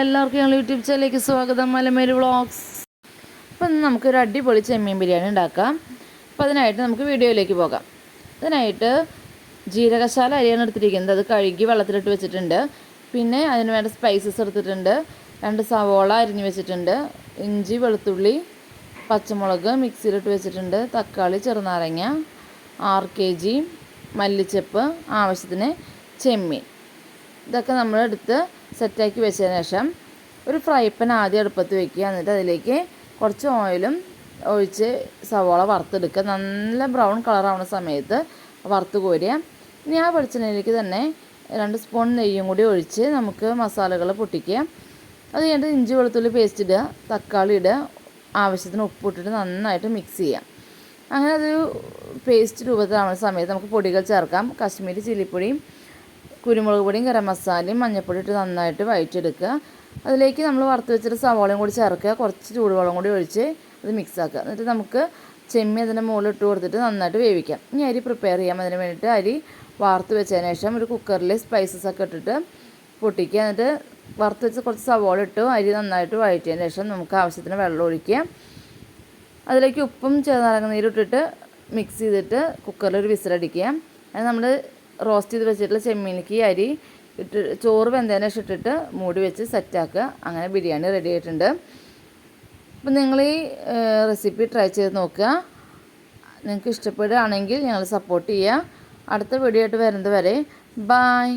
എല്ലാവർക്കും ഞങ്ങൾ യൂട്യൂബ് ചാനലിലേക്ക് സ്വാഗതം. മലമേരി വ്ളോഗ്സ്. അപ്പം നമുക്കൊരു അടിപൊളി ചെമ്മീൻ ബിരിയാണി ഉണ്ടാക്കാം. അപ്പം അതിനായിട്ട് നമുക്ക് വീഡിയോയിലേക്ക് പോകാം. അതിനായിട്ട് ജീരകശാല അരിയാണ് എടുത്തിരിക്കുന്നത്. അത് കഴുകി വെള്ളത്തിലിട്ട് വെച്ചിട്ടുണ്ട്. പിന്നെ അതിന് വേണ്ട സ്പൈസസ് എടുത്തിട്ടുണ്ട്. രണ്ട് സവോള അരിഞ്ഞ് വെച്ചിട്ടുണ്ട്. ഇഞ്ചി വെളുത്തുള്ളി പച്ചമുളക് മിക്സിയിലിട്ട് വെച്ചിട്ടുണ്ട്. തക്കാളി ചെറുനാരങ്ങ ആറ് കെ ജി മല്ലിച്ചപ്പ് ആവശ്യത്തിന് ചെമ്മീൻ. ഇതൊക്കെ നമ്മൾ എടുത്ത് സെറ്റാക്കി വെച്ചതിന് ശേഷം ഒരു ഫ്രൈ പാൻ ആദ്യം അടുപ്പത്ത് വെക്കുക. എന്നിട്ട് അതിലേക്ക് കുറച്ച് ഓയിലും ഒഴിച്ച് സവോള വറുത്തെടുക്കുക. നല്ല ബ്രൗൺ കളറാവുന്ന സമയത്ത് വറുത്ത് കോരുക. ഇനി ആ വെളിച്ചെണ്ണയിലേക്ക് തന്നെ രണ്ട് സ്പൂൺ നെയ്യും കൂടി ഒഴിച്ച് നമുക്ക് മസാലകൾ പൊട്ടിക്കുക. അത് കഴിഞ്ഞിട്ട് ഇഞ്ചി വെളുത്തുള്ളി പേസ്റ്റ് ഇടുക. തക്കാളി ഇടുക. ആവശ്യത്തിന് ഉപ്പിട്ടിട്ട് നന്നായിട്ട് മിക്സ് ചെയ്യാം അങ്ങനെ അതൊരു പേസ്റ്റ് രൂപത്തിലാവുന്ന സമയത്ത് നമുക്ക് പൊടികൾ ചേർക്കാം. കാശ്മീരി ചില്ലിപ്പൊടിയും കുരുമുളക് പൊടിയും ഗരം മസാലയും മഞ്ഞൾപ്പൊടി ഇട്ട് നന്നായിട്ട് വഴറ്റിയെടുക്കുക. അതിലേക്ക് നമ്മൾ വറുത്ത് വെച്ചിട്ട് സവാളയും കൂടി ചേർക്കുക. കുറച്ച് ചൂടുവെള്ളം കൂടി ഒഴിച്ച് അത് മിക്സ് ആക്കുക. എന്നിട്ട് നമുക്ക് ചെമ്മി അതിന്റെ മുകളിൽ ഇട്ട് കൊടുത്തിട്ട് നന്നായിട്ട് വേവിക്കാം. ഇനി അരി പ്രിപ്പയർ ചെയ്യാം. അതിന് വേണ്ടിയിട്ട് അരി വാർത്ത് വെച്ചതിന് ശേഷം ഒരു കുക്കറിൽ സ്പൈസസ് ഒക്കെ ഇട്ടിട്ട് പൊട്ടിക്കുക. എന്നിട്ട് വറുത്ത് വെച്ച് കുറച്ച് സവാള ഇട്ട്. അരി നന്നായിട്ട് വഴറ്റിയതിന് ശേഷം നമുക്ക് ആവശ്യത്തിന് വെള്ളം ഒഴിക്കുക അതിലേക്ക് ഉപ്പും ചെറുനാരങ്ങ നീരും ഇട്ടിട്ട് മിക്സ് ചെയ്തിട്ട് കുക്കറിൽ ഒരു വിസിലടിക്കുക. അത് നമ്മൾ റോസ്റ്റ് ചെയ്ത് വെച്ചിട്ടുള്ള ചെമ്മീനിക്ക് അരി ഇട്ട് ചോറ് വെന്തതിന് ശേഷം ഇട്ടിട്ട് മൂടി വെച്ച് സെറ്റാക്കുക അങ്ങനെ ബിരിയാണി റെഡി ആയിട്ടുണ്ട്. അപ്പം നിങ്ങൾ ഈ റെസിപ്പി ട്രൈ ചെയ്ത് നോക്കുക. നിങ്ങൾക്ക് ഇഷ്ടപ്പെടുകയാണെങ്കിൽ ഞങ്ങൾ സപ്പോർട്ട് ചെയ്യുക. അടുത്ത വീഡിയോ ആയിട്ട് വരുന്നത് വരെ ബായ്